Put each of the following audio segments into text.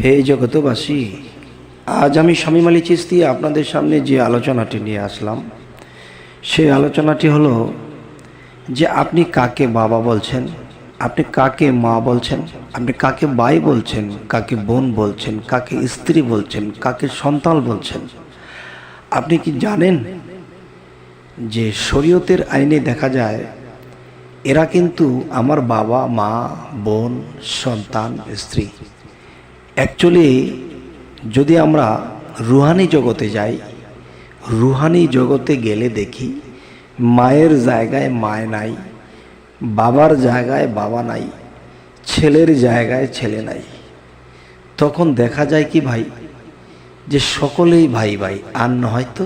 হে জগতবাসী আজ আমি শামীম আলী চিস্তি আপনাদের সামনে যে আলোচনাটি নিয়ে আসলাম সেই আলোচনাটি হলো যে আপনি কাকে বাবা বলছেন, আপনি কাকে মা বলছেন, আপনি কাকে বাই বলছেন, কাকে বোন বলছেন, কাকে স্ত্রী বলছেন, কাকে সন্তান বলছেন, আপনি কি জানেন যে শরীয়তের আইনে দেখা যায়, এরা কিন্তু আমার বাবা, মা, বোন, সন্তান, স্ত্রী। অ্যাকচুয়ালি যদি আমরা রুহানি জগতে যাই, রুহানি জগতে গেলে দেখি, মায়ের জায়গায় মায় নাই, বাবার জায়গায় বাবা নাই, ছেলের জায়গায় ছেলে নাই। তখন দেখা যায় কি ভাই, যে সকলেই ভাই ভাই, আর নয়তো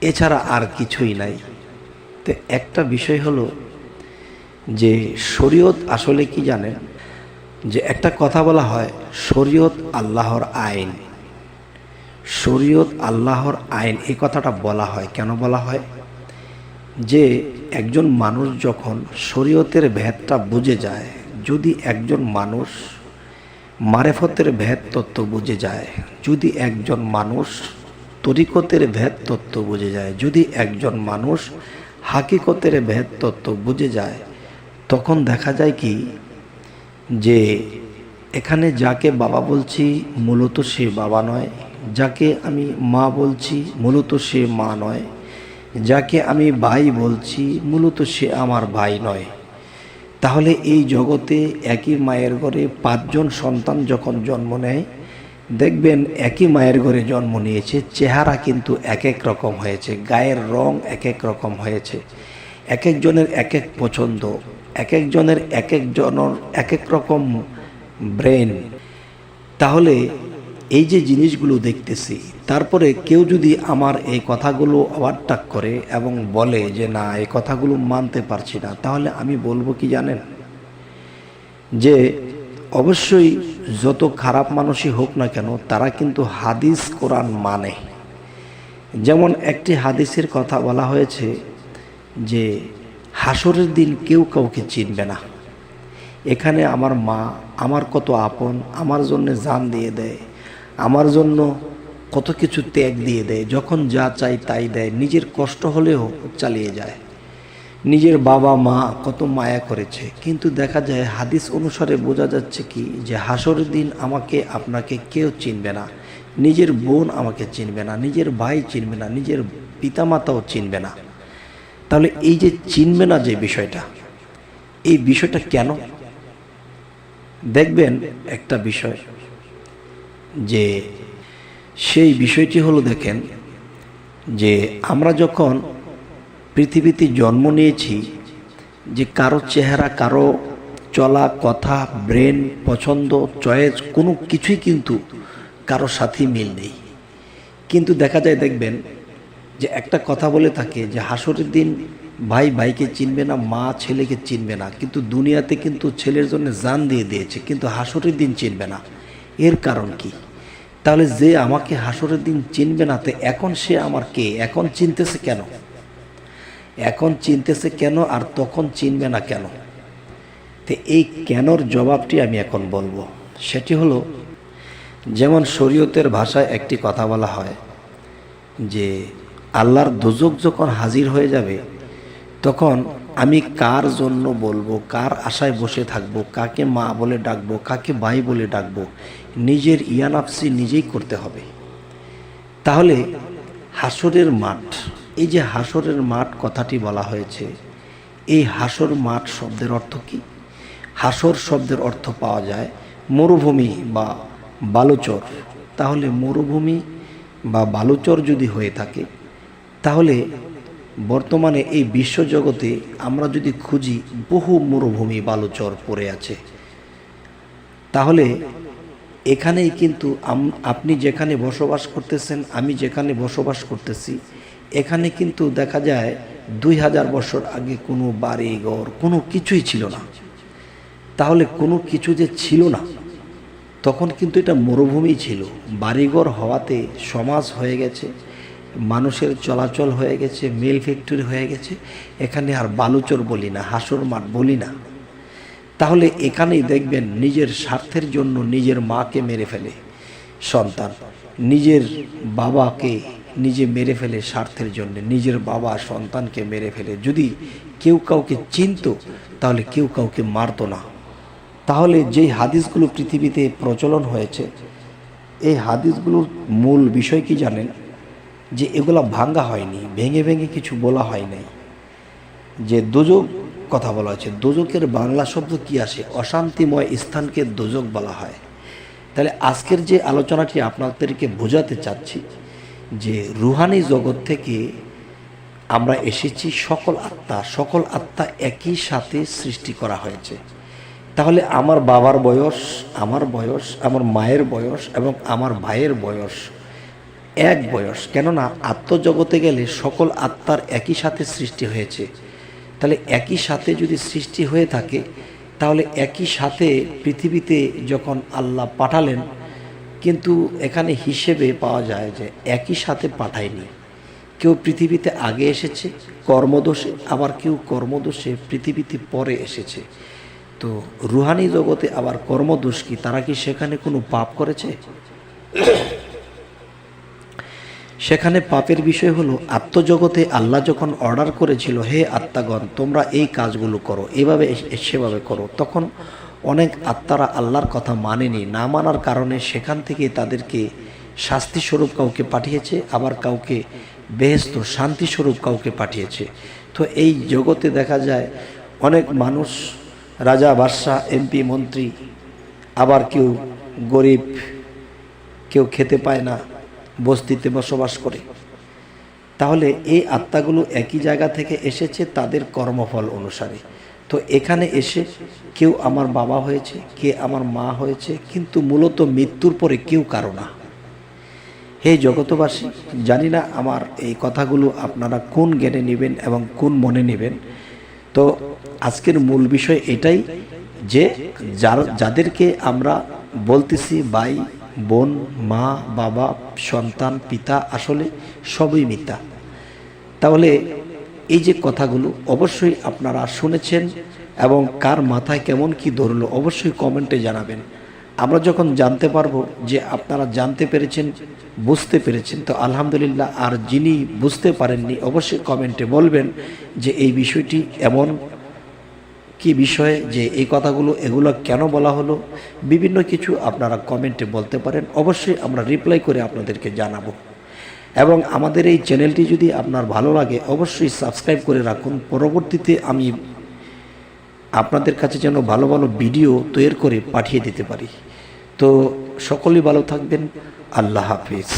এছাড়া আর কিছুই নাই। তো একটা বিষয় হলো যে শরীয়ত আসলে কি জানেন? যে একটা কথা বলা হয়, শরীয়ত আল্লাহর আইন। শরীয়ত আল্লাহর আইন, এই কথাটা বলা হয়। কেন বলা হয়? যে একজন মানুষ যখন শরীয়তের ভেদটা বুঝে যায়, যদি একজন মানুষ মারেফতের ভেদ তত্ত্ব বুঝে যায়, যদি একজন মানুষ তরিকতের ভেদ তত্ত্ব বুঝে যায়, যদি একজন মানুষ হাকিকতের ভেদ তত্ত্ব বুঝে যায়, তখন দেখা যায় কি যে এখানে যাকে বাবা বলছি, মূলত সে বাবা নয়। যাকে আমি মা বলছি, মূলত সে মা নয়। যাকে আমি ভাই বলছি, মূলত সে আমার ভাই নয়। তাহলে এই জগতে একই মায়ের ঘরে পাঁচজন সন্তান যখন জন্ম নেয়, দেখবেন একই মায়ের ঘরে জন্ম নিয়েছে, চেহারা কিন্তু এক এক রকম হয়েছে, গায়ের রং এক এক রকম হয়েছে, এক একজনের এক এক পছন্দ। এক একজনের এক একজনের এক এক রকম ব্রেন। তাহলে এই যে জিনিসগুলো দেখতেছি, তারপরে কেউ যদি আমার এই কথাগুলো ওভারটাক করে এবং বলে যে, না, এই কথাগুলো মানতে পারছি না, তাহলে আমি বলব কি জানেন? যে অবশ্যই যত খারাপ মানুষই হোক না কেন, তারা কিন্তু হাদিস কোরআন মানে। যেমন একটি হাদিসের কথা বলা হয়েছে যে হাসরের দিন কেউ কাউকে চিনবে না। এখানে আমার মা, আমার কত আপন, আমার জন্য জান দিয়ে দেয়, আমার জন্য কত কিছু ত্যাগ দিয়ে দেয়, যখন যা চাই তাই দেয়, নিজের কষ্ট হলেও চালিয়ে যায়। নিজের বাবা মা কত মায়া করেছে, কিন্তু দেখা যায় হাদিস অনুসারে বোঝা যাচ্ছে কি, যে হাসরের দিন আমাকে, আপনাকে কেউ চিনবে না। নিজের বোন আমাকে চিনবে না, নিজের ভাই চিনবে না, নিজের পিতামাতাও চিনবে না। তাহলে এই যে চিনবে না যে বিষয়টা, এই বিষয়টা কেন? দেখবেন একটা বিষয়, যে সেই বিষয়টি হলো দেখেন, যে আমরা যখন পৃথিবীতে জন্ম নিয়েছি, যে কারও চেহারা, কারও চলা কথা, ব্রেন, পছন্দ, চয়েস, কোনো কিছুই কিন্তু কারও সাথে মিল নেই। কিন্তু দেখা যায় দেখবেন যে একটা কথা বলে থাকে যে হাসরের দিন ভাই ভাইকে চিনবে না, মা ছেলেকে চিনবে না, কিন্তু দুনিয়াতে কিন্তু ছেলের জন্য জান দিয়ে দিয়েছে, কিন্তু হাসরের দিন চিনবে না। এর কারণ কি? তাহলে যে আমাকে হাসরের দিন চিনবে না, তো এখন সে আমার কে? এখন চিনতেছে কেন? এখন চিনতেছে কেন আর তখন চিনবে না কেন? তো এই কেনর জবাবটি আমি এখন বলব। সেটি হলো, যেমন শরীয়তের ভাষায় একটি কথা বলা হয় যে আল্লাহর দোজক যখন হাজির হয়ে যাবে, তখন আমি কার জন্য বলব, কার আশায় বসে থাকব, কাকে মা বলে ডাকবো, কাকে ভাই বলে ডাকবো, নিজের ইয়ানাফসি নিজেই করতে হবে। তাহলে হাসরের মাঠ, এই যে হাসরের মাঠ কথাটি বলা হয়েছে, এই হাসর মাঠ শব্দের অর্থ কি? হাসর শব্দের অর্থ পাওয়া যায় মরুভূমি বা বালুচর। তাহলে মরুভূমি বা বালুচর যদি হয়ে থাকে তাহলে বর্তমানে এই বিশ্বজগতে আমরা যদি খুঁজি বহু মরুভূমি বালুচর পড়ে আছে, তাহলে এখানেই কিন্তু আপনি যেখানে বসবাস করতেছেন, আমি যেখানে বসবাস করতেছি, এখানে কিন্তু দেখা যায় দুই হাজার বছর আগে কোনো বাড়ি ঘর কোনো কিছুই ছিল না। তাহলে কোনো কিছু যে ছিল না, তখন কিন্তু এটা মরুভূমি ছিল। বাড়িঘর হওয়াতে সমাজ হয়ে গেছে মানুষের চলাচল হয়ে গেছে, মিল ফ্যাক্টরি হয়ে গেছে, এখানে আর বালুচর বলি না, হাসর মাঠ বলি না। তাহলে এখানেই দেখবেন নিজের স্বার্থের জন্য নিজের মাকে মেরে ফেলে সন্তান। নিজের বাবাকে নিজে মেরে ফেলে স্বার্থের জন্য, নিজের বাবা সন্তানকে মেরে ফেলে। যদি কেউ কাউকে চিনতো, তাহলে কেউ কাউকে মারতো না। তাহলে যেই হাদিসগুলো পৃথিবীতে প্রচলন হয়েছে, এই হাদিসগুলোর মূল বিষয় কি জানেন? যে এগুলা ভাঙ্গা হয়নি, ভেঙে ভেঙে কিছু বলা হয় নাই যে দোজক, কথা বলা হয়েছে, দোজকের বাংলা শব্দ কি আসে? অশান্তিময় স্থানকে দোজক বলা হয়। তাহলে আজকের যে আলোচনাটি আপনাদেরকে বোঝাতে চাচ্ছি, যে রুহানি জগৎ থেকে আমরা এসেছি, সকল আত্মা সকল আত্মা একই সাথে সৃষ্টি করা হয়েছে। তাহলে আমার বাবার বয়স, আমার বয়স, আমার মায়ের বয়স এবং আমার ভাইয়ের বয়স এক বয়স। কেননা আত্মজগতে গেলে সকল আত্মার একই সাথে সৃষ্টি হয়েছে। তাহলে একই সাথে যদি সৃষ্টি হয়ে থাকে, তাহলে একই সাথে পৃথিবীতে যখন আল্লাহ পাঠালেন, কিন্তু এখানে হিসেবে পাওয়া যায় যে একই সাথে পাঠায়নি। কেউ পৃথিবীতে আগে এসেছে, কর্মদোষে, আবার কেউ কর্মদোষে পৃথিবীতে পরে এসেছে। তো রুহানি জগতে আবার কর্মদোষ কি? তারা কি সেখানে কোনো পাপ করেছে? সেখানে পাপের বিষয় হলো, আত্মজগতে আল্লাহ যখন অর্ডার করেছিল, হে আত্মাগণ, তোমরা এই কাজগুলো করো, এভাবে সেভাবে করো, তখন অনেক আত্মারা আল্লাহর কথা মানেনি। না মানার কারণে সেখান থেকে তাদেরকে শাস্তিস্বরূপ কাউকে পাঠিয়েছে, আবার কাউকে বেহেস্ত শান্তিস্বরূপ কাউকে পাঠিয়েছে। তো এই জগতে দেখা যায়, অনেক মানুষ, রাজা, বাদশাহ, এমপি, মন্ত্রী, আবার কেউ গরিব, কেউ খেতে পায় না বস্তিতে বসবাস করে। তাহলে এই আত্মাগুলো একই জায়গা থেকে এসেছে তাদের কর্মফল অনুসারে। তো এখানে এসে কেউ আমার বাবা হয়েছে, কে আমার মা হয়েছে, কিন্তু মূলত মৃত্যুর পরে কেউ কারও না। হে জগতবাসী জানি না আমার এই কথাগুলো আপনারা কোন জ্ঞানে নেবেন এবং কোন মনে নেবেন। তো আজকের মূল বিষয় এটাই যে যার যাদেরকে আমরা বলতেছি ভাই বোন, মা, বাবা, সন্তান, পিতা আসলে সবই মিথ্যা। তাহলে এই যে কথাগুলো অবশ্যই আপনারা শুনেছেন এবং কার মাথায় কেমন কি ধরলো অবশ্যই কমেন্টে জানাবেন। আমরা যখন জানতে পারব যে আপনারা জানতে পেরেছেন, বুঝতে পেরেছেন, তো আলহামদুলিল্লাহ আর যিনি বুঝতে পারেননি অবশ্যই কমেন্টে বলবেন যে এই বিষয়টি এমন কি বিষয়ে যে এই কথাগুলো, এগুলো কেন বলা হলো, বিভিন্ন কিছু আপনারা কমেন্টে বলতে পারেন। অবশ্যই আমরা রিপ্লাই করে আপনাদেরকে জানাব। এবং আমাদের এই চ্যানেলটি যদি আপনার ভালো লাগে, অবশ্যই সাবস্ক্রাইব করে রাখুন। পরবর্তীতে আমি আপনাদের কাছে যেন ভালো ভালো ভিডিও তৈরি করে পাঠিয়ে দিতে পারি। তো সকলেই ভালো থাকবেন। আল্লাহ হাফিজ।